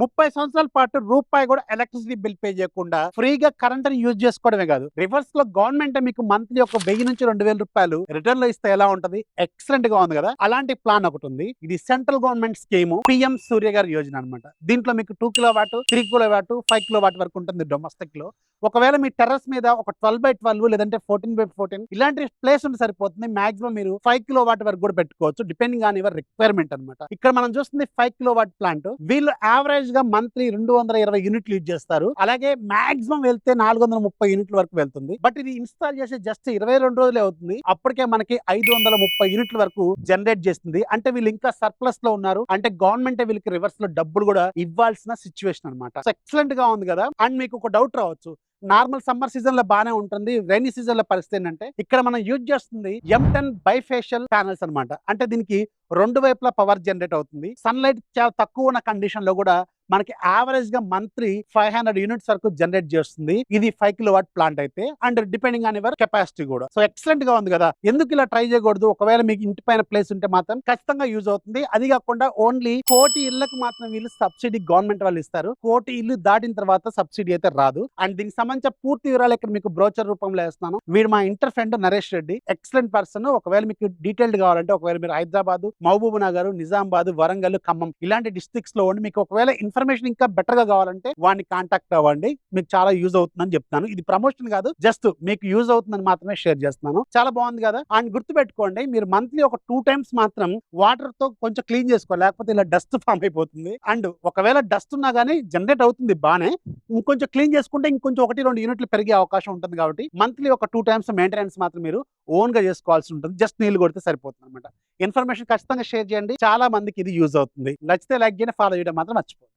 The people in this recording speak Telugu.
ముప్పై సంవత్సరాల పాటు రూపాయి కూడా ఎలక్ట్రిసిటీ బిల్ పే చేయకుండా ఫ్రీగా కరెంట్ని యూజ్ చేసుకోవడమే కాదు. రివర్స్లో గవర్నమెంట్ మీకు మంత్లీ ఒక వెయ్యి నుంచి రెండు వేల రూపాయలు రిటర్న్లో ఇస్తే ఎలా ఉంటది? ఎక్సలెంట్గా ఉంది కదా. అలాంటి ప్లాన్ ఒకటి ఉంది. ఇది central government scheme PM Surya Ghar Yojana అనమాట దీంట్లో మీకు two kilowatt three kilowatt five kilowatt వరకు ఉంటుంది డొమెస్టిక్లో ఒకవేళ మీ టెర్రస్ మీద ఒక ట్వెల్వ్ బై ట్వెల్వ్ లేదంటే ఫోర్టీన్ బై ఫోర్టీన్ ఇలాంటి ప్లేస్ ఉంటే సరిపోతుంది. మాక్సిమం మీరు ఫైవ్ కిలో వాట్ వరకు కూడా పెట్టుకోవచ్చు. డిపెండింగ్ ఆన్ యువర్ రిక్వైర్మెంట్ అనమాట ఇక్కడ మనం చూస్తుంది ఫైవ్ కిలో వాట్ ప్లాంట్. వీళ్ళు యావరేజ్ గా మంత్లీ రెండు వందల ఇరవై యూనిట్లు యూజ్ చేస్తారు. అలాగే మాక్సిమం వెళ్తే నాలుగు వందల ముప్పై యూనిట్ల వరకు వెళ్తుంది. బట్ ఇది ఇన్స్టాల్ చేసే జస్ట్ ఇరవై రెండు రోజులే అవుతుంది. అప్పటికే మనకి ఐదు వందల ముప్పై యూనిట్ల వరకు జనరేట్ చేస్తుంది. అంటే వీళ్ళు ఇంకా సర్ప్లస్లో ఉన్నారు. అంటే గవర్నమెంట్ వీళ్ళకి రివర్స్లో డబ్బులు కూడా ఇవ్వాల్సిన సిచ్యువేషన్ అనమాట ఎక్సలెంట్గా ఉంది కదా. అండ్ మీకు ఒక డౌట్ రావచ్చు. నార్మల్ సమ్మర్ సీజన్లో బానే ఉంటుంది. రైనీ సీజన్లో పరిస్థితి ఏంటంటే ఇక్కడ మనం యూజ్ చేస్తుంది ఎం టెన్ బైఫేషియల్ ప్యానల్స్ అన్నమాట. అంటే దీనికి రెండు వైపులా పవర్ జనరేట్ అవుతుంది. సన్లైట్ చాలా తక్కువ ఉన్న కండిషన్లో కూడా మనకి యావరేజ్గా మంత్లీ ఫైవ్ హండ్రెడ్ యూనిట్స్ వరకు జనరేట్ చేస్తుంది. ఇది ఫైవ్ కిలో వాట్ ప్లాంట్ అయితే and depending on your capacity కూడా. సో ఎక్సలెంట్గా ఉంది కదా. ఎందుకు ఇలా ట్రై చేయకూడదు? ఒకవేళ మీకు ఇంటి పైన ప్లేస్ ఉంటే మాత్రం ఖచ్చితంగా యూజ్ అవుతుంది. అది కాకుండా ఓన్లీ కోటి ఇళ్ళకు మాత్రం వీళ్ళు సబ్సిడీ గవర్నమెంట్ వాళ్ళు ఇస్తారు. కోటి ఇల్లు దాటిన తర్వాత సబ్సిడీ అయితే రాదు. అండ్ దీనికి సంబంధించిన పూర్తి వివరాలు ఇక్కడ మీకు బ్రోచర్ రూపంలో వేస్తాను వీడు మా inter friend Naresh Reddy. Excellent person ఒకవేళ మీకు డీటెయిల్డ్ కావాలంటే ఒకవేళ మీరు హైదరాబాద్ మహబూబ్ నగర్ నిజామాబాద్ వరంగల్ ఖమ్మం ఇలాంటి డిస్ట్రిక్ట్స్లో ఉండి మీకు ఒకవేళ ఇన్ఫర్మేషన్ ఇంకా బెటర్గా కావాలంటే వాడిని కాంటాక్ట్ అవ్వండి. మీకు చాలా యూజ్ అవుతుందని చెప్తాను ఇది ప్రమోషన్ కాదు జస్ట్ మీకు యూజ్ అవుతుందని మాత్రమే షేర్ చేస్తున్నాను. చాలా బాగుంది కదా? అండ్ గుర్తు పెట్టుకోండి మీరు మంత్లీ ఒక టూ టైమ్స్ మాత్రం వాటర్తో కొంచెం క్లీన్ చేసుకోవాలి. లేకపోతే ఇలా డస్ట్ ఫామ్ అయిపోతుంది. అండ్ ఒకవేళ డస్ట్ ఉన్నా కానీ జనరేట్ అవుతుంది బానే. ఇంకొంచెం క్లీన్ చేసుకుంటే ఇంకొంచెం ఒకటి రెండు యూనిట్లు పెరిగే అవకాశం ఉంటుంది కాబట్టి మంత్లీ ఒక టూ టైమ్స్ మెయింటెనెన్స్ మాత్రం మీరు ఓన్గా చేసుకోవాల్సి ఉంటుంది. జస్ట్ నీళ్ళు కొడితే సరిపోతుంది అనమాట ఇన్ఫర్మేషన్ ఖచ్చితంగా షేర్ చేయండి. చాలా మందికి ఇది యూజ్ అవుతుంది. నచ్చితే లైక్ చేయండి ఫాలో చేయడం మాత్రం మర్చిపోండి